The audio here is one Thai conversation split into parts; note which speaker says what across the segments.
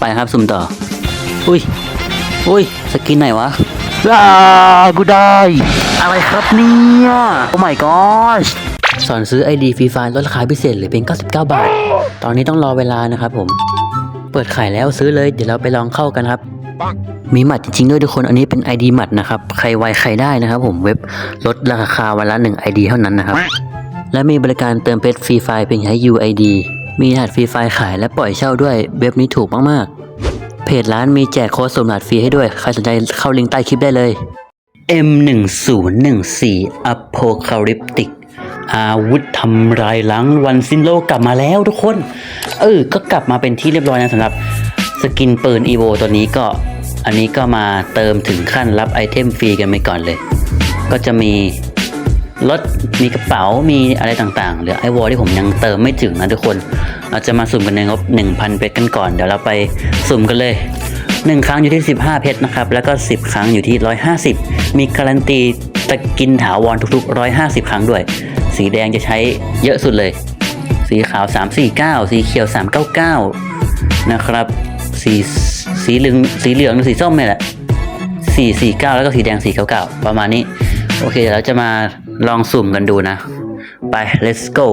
Speaker 1: ไปครับสุ่มต่อ อุ้ย อุ้ย สกินไหนวะอ้ากูได้ อะไรครับเนี่ย โอ้ my gosh สอนซื้อ ID ฟรีไฟลดราคาพิเศษเหรือเพียง 99 บาท ตอนนี้ต้องรอเวลานะครับผม เปิดขายแล้วซื้อเลย เดี๋ยวเราไปลองเข้ากันครับ มีหมัดจริงๆด้วยทุกคน อันนี้เป็น ID หมัดนะครับ ใครไวใครได้นะครับผม เว็บลดราคาวันละ 1 ID เท่านั้นนะครับ และมีบริการเติมเพชรฟรีไฟล์เพียงใช้ UID มีรหัสฟรีไฟล์ขายและปล่อยเช่าด้วยเว็บนี้ถูกมากๆ เพจร้านมีแจกโค้ดสมรหัสฟรีให้ด้วย ใครสนใจเข้าลิงก์ใต้คลิปได้เลย M1014 Apocalyptic อาวุธทำลายล้างวันสิ้นโลกกลับมาแล้วทุกคน เออ ก็กลับมาเป็นที่เรียบร้อยนะสำหรับสกินปืน EVO ตัวนี้ก็ อันนี้ก็มาเติมถึงขั้นรับไอเทมฟรีกันไปก่อนเลย ก็จะมี รถมีกระเป๋ามีอะไรต่างๆหรือไอวอลที่ผมยังเติมไม่ถึงนะทุกคน เราจะมาสุ่มกันในงบ1,000เพชรกันก่อน เดี๋ยวเราไปสุ่มกันเลย 1 ครั้งอยู่ที่ 15 เพชรนะครับ แล้วก็ 10 ครั้งอยู่ที่ 150 มีการันตีตะกินถาวรทุกๆ 150 ครั้งด้วย สีแดงจะใช้เยอะสุดเลย สีขาว 349 สีเขียว 399 นะครับ สีสีเหลืองสีเหลืองหรือสีส้มเนี่ยแหละ449 แล้วก็สีแดง499 ประมาณนี้ โอเคเดี๋ยวเราจะมา ลองสุ่มกันดูนะ ไป let's go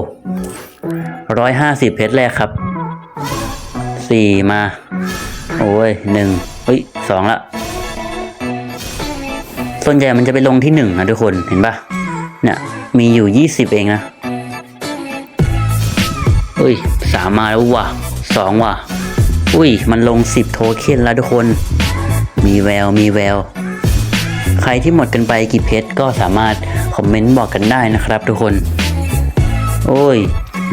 Speaker 1: 150เพชรแรกครับ4มา โอ้ยหนึ่งเฮ้ยสองละ ส่วนใหญ่มันจะไปลงที่หนึ่งนะทุกคนเห็นปะเนี่ยมีอยู่ยี่สิบเองนะอุ้ยสามมาแล้วว่ะสองว่ะ อุ้ย มันลงสิบโทเค็นแล้วทุกคน มีแวว มีแวว ใครที่หมดกันไปกี่เพชรก็สามารถคอมเมนต์บอกกันได้นะครับทุกคน โอ้ย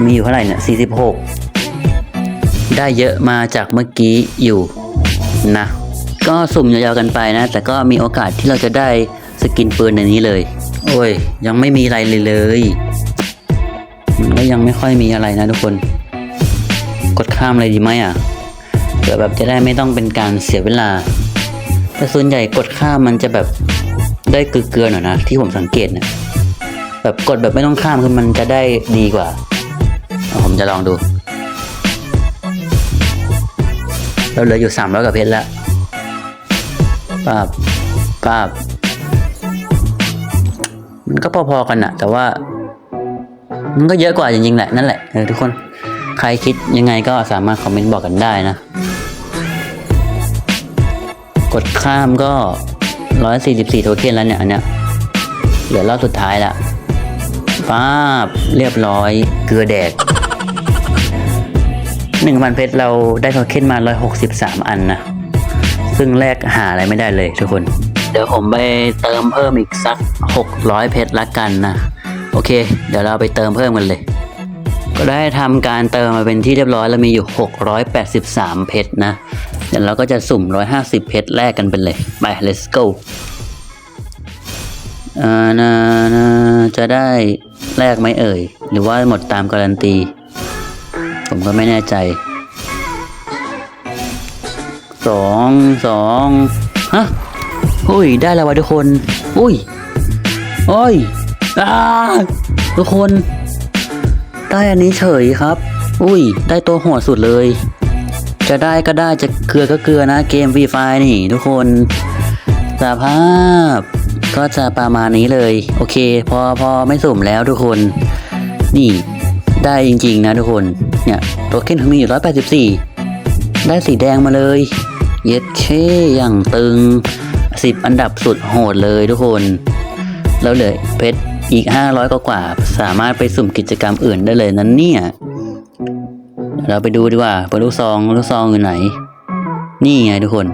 Speaker 1: มีอยู่เท่าไหร่เนี่ยสี่สิบหกได้เยอะมาจากเมื่อกี้อยู่นะ ก็สุ่มยาวๆกันไปนะ แต่ก็มีโอกาสที่เราจะได้สกินปืนในนี้เลย โอ้ย ยังไม่มีอะไรเลยเลยมันก็ยังไม่ค่อยมีอะไรนะทุกคน กดข้ามเลยดีไหมอะเผื่อแบบจะได้ไม่ต้องเป็นการเสียเวลาแต่ส่วนใหญ่กดข้ามมันจะแบบ ได้เกลือๆหน่อยนะ ที่ผมสังเกตนะแบบกดแบบไม่ต้องข้ามคือมันจะได้ดีกว่า ผมจะลองดู เราเหลืออยู่สามร้อยกว่าเพชรแล้วปาบปาบมันก็พอๆกันอะแต่ว่า มันก็เยอะกว่าจริงๆแหละนั่นแหละเออทุกคนใครคิดยังไงก็สามารถคอมเมนต์บอกกันได้นะ กดข้ามก็ ร้อยสี่สิบสี่โทเค็นแล้วเนี่ยอันเนี้ยเหลือรอบสุดท้ายละป้าบเรียบร้อยเกลือแดกหนึ่งพันเพชรเราได้โทเค็นมา163อันนะ ซึ่งแลกหาอะไรไม่ได้เลยทุกคน เดี๋ยวผมไปเติมเพิ่มอีกสัก600เพชรละกันนะ โอเค เดี๋ยวเราไปเติมเพิ่มกันเลย ก็ได้ทำการเติมมาเป็นที่เรียบร้อยแล้วมีอยู่ 683 เพชรนะ เดี๋ยวเราก็จะสุ่ม 150 เพชรแลกกันไปเลย ไป let's go อ่านะนะจะได้แลกไหมเอ่ย หรือว่าหมดตามการันตี ผมก็ไม่แน่ใจสองสองฮะอุ้ย ได้แล้ววะทุกคน อุ้ยโอ้ยอ้าทุกคน ได้อันนี้เฉยครับ อุ้ย ได้ตัวหัวสุดเลย จะได้ก็ได้จะเกลือก็เกลือนะเกมฟรีไฟนี่ ทุกคนสภาพก็จะประมาณนี้เลย โอเค พอพอไม่สุ่มแล้วทุกคน นี่ได้จริงๆนะทุกคนเนี่ยโทเค็นของมีอยู่184ได้สีแดงมาเลย เย็ดเช่อย่างตึง10อันดับสุดโหดเลยทุกคน แล้วเหลือเพชรอีก500กว่ากว่า สามารถไปสุ่มกิจกรรมอื่นได้เลยนั้นเนี่ย เราไปดูดีกว่าเปิดลูกซองลูกซองอยู่ไหน นี่ไงทุกคน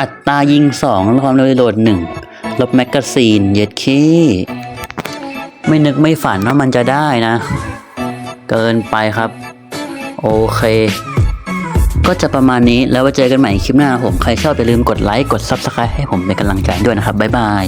Speaker 1: อัตรายิง2แล้วความเร็วโหลด1ลบแมกกาซีนเย็ดเคไม่นึกไม่ฝันว่ามันจะได้นะ เกินไปครับ โอเค ก็จะประมาณนี้แล้วไว้เจอกันใหม่คลิปหน้าผม ใครชอบอย่าลืมกดไลค์ กด Subscribe ให้ผมเป็นกำลังใจด้วยนะครับ บ๊ายบาย